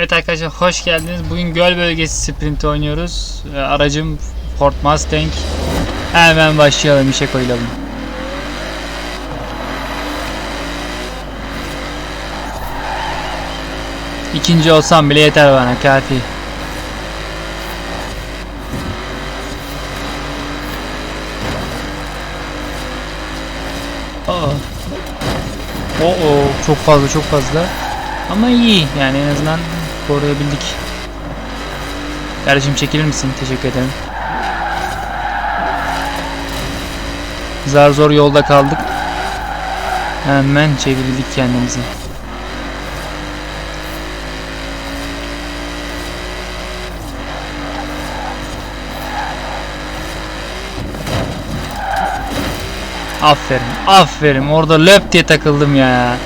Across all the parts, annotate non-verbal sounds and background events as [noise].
Evet arkadaşlar hoş geldiniz. Bugün göl bölgesi sprint oynuyoruz. Ee, Aracım Ford Mustang. Hemen başlayalım işe koyulalım. İkinci olsam bile yeter bana kafi. Aa. Oo çok fazla çok fazla. Ama iyi yani en azından koruyabildik. Kardeşim çekilir misin? Teşekkür ederim. Zar zor yolda kaldık. Hemen çevirdik kendimizi. Aferin, aferin. Orada löp diye takıldım ya.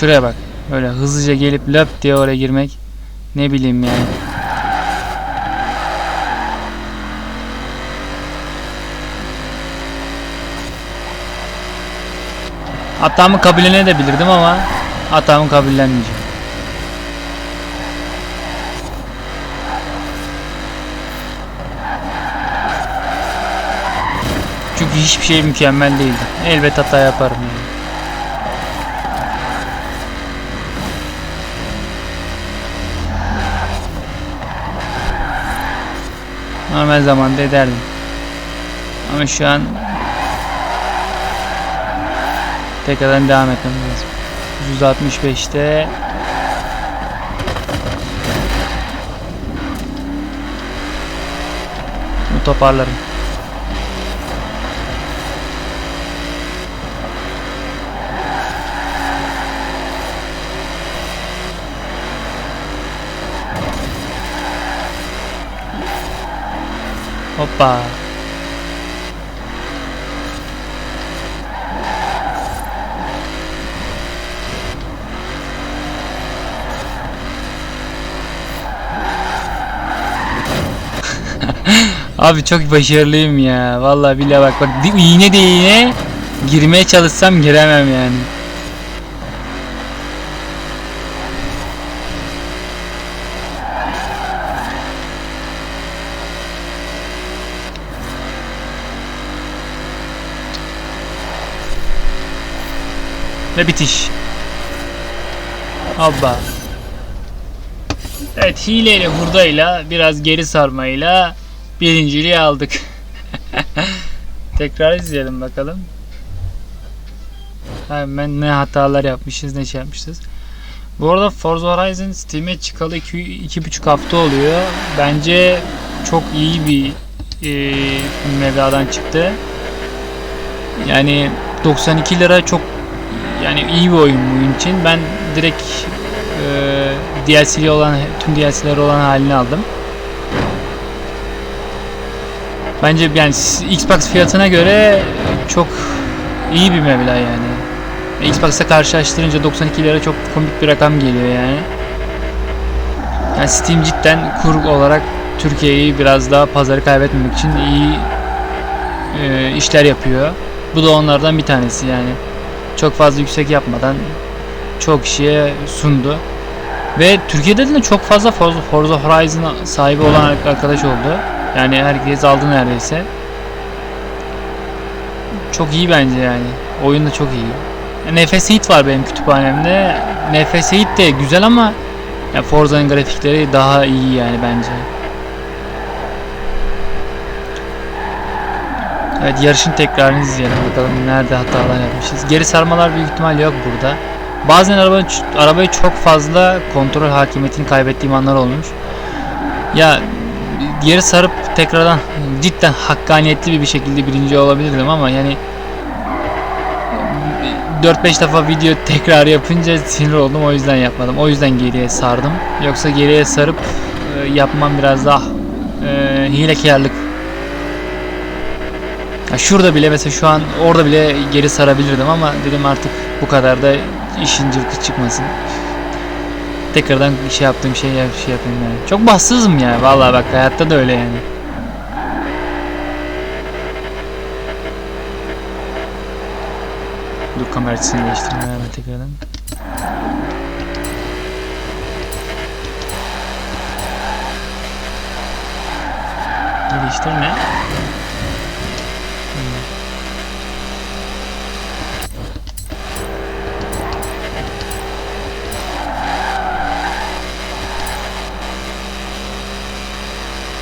Şuraya bak. Öyle hızlıca gelip löp diye oraya girmek. Ne bileyim yani. Hatamı kabullenebilirdim ama hatamı kabullenmeyeceğim. Çünkü hiçbir şey mükemmel değildi. Elbet hata yaparım yani. Normal zamanda ederdim. Ama şu an tekrardan devam etmem lazım. 165'te Bu toparlarım. Hoppa. [laughs] Abi çok başarılıyım ya. Vallahi billahi bak bak iğne de iğne girmeye çalışsam giremem yani. Ve bitiş. Abba. Evet hileyle hurdayla biraz geri sarmayla birinciliği aldık. [laughs] Tekrar izleyelim bakalım. Hemen ne hatalar yapmışız ne şey yapmışız. Bu arada Forza Horizon Steam'e çıkalı 2,5 hafta oluyor. Bence çok iyi bir e, mevladan çıktı. Yani 92 lira çok yani iyi bir oyun bu için. Ben direkt e, DLC'li olan tüm DLC'leri olan halini aldım. Bence yani Xbox fiyatına göre çok iyi bir meblağ yani. Xbox'a karşılaştırınca 92 lira çok komik bir rakam geliyor yani. Yani Steam cidden kur olarak Türkiye'yi biraz daha pazarı kaybetmemek için iyi e, işler yapıyor. Bu da onlardan bir tanesi yani çok fazla yüksek yapmadan çok kişiye sundu. Ve Türkiye'de de çok fazla Forza, Horizon sahibi olan arkadaş oldu. Yani herkes aldı neredeyse. Çok iyi bence yani. Oyun da çok iyi. Nefes Heat var benim kütüphanemde. Nefes Heat de güzel ama Forza'nın grafikleri daha iyi yani bence. Evet yarışın tekrarını izleyelim bakalım nerede hatalar yapmışız. Geri sarmalar büyük ihtimal yok burada. Bazen araba, arabayı çok fazla kontrol hakimiyetini kaybettiğim anlar olmuş. Ya geri sarıp tekrardan cidden hakkaniyetli bir şekilde birinci olabilirdim ama yani 4-5 defa video tekrar yapınca sinir oldum o yüzden yapmadım. O yüzden geriye sardım. Yoksa geriye sarıp e, yapmam biraz daha e, hilekarlık yani şurada bile mesela şu an orada bile geri sarabilirdim ama dedim artık bu kadar da işin cılkı çıkmasın. Tekrardan şey yaptığım şey yap, şey yapayım yani. Çok bahtsızım ya vallahi bak hayatta da öyle yani. Dur kamera açısını değiştirme hemen tekrardan. Geliştirme.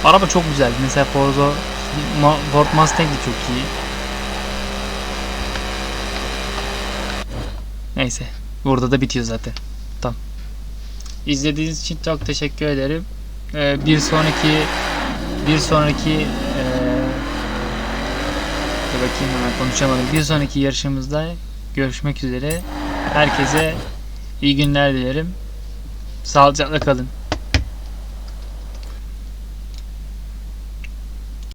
Araba çok güzel. Mesela Forza Ford Mustang de çok iyi. Neyse. Burada da bitiyor zaten. Tamam. İzlediğiniz için çok teşekkür ederim. Ee, bir sonraki bir sonraki ee, dur bakayım hemen konuşamadım. Bir sonraki yarışımızda görüşmek üzere. Herkese iyi günler dilerim. Sağlıcakla kalın.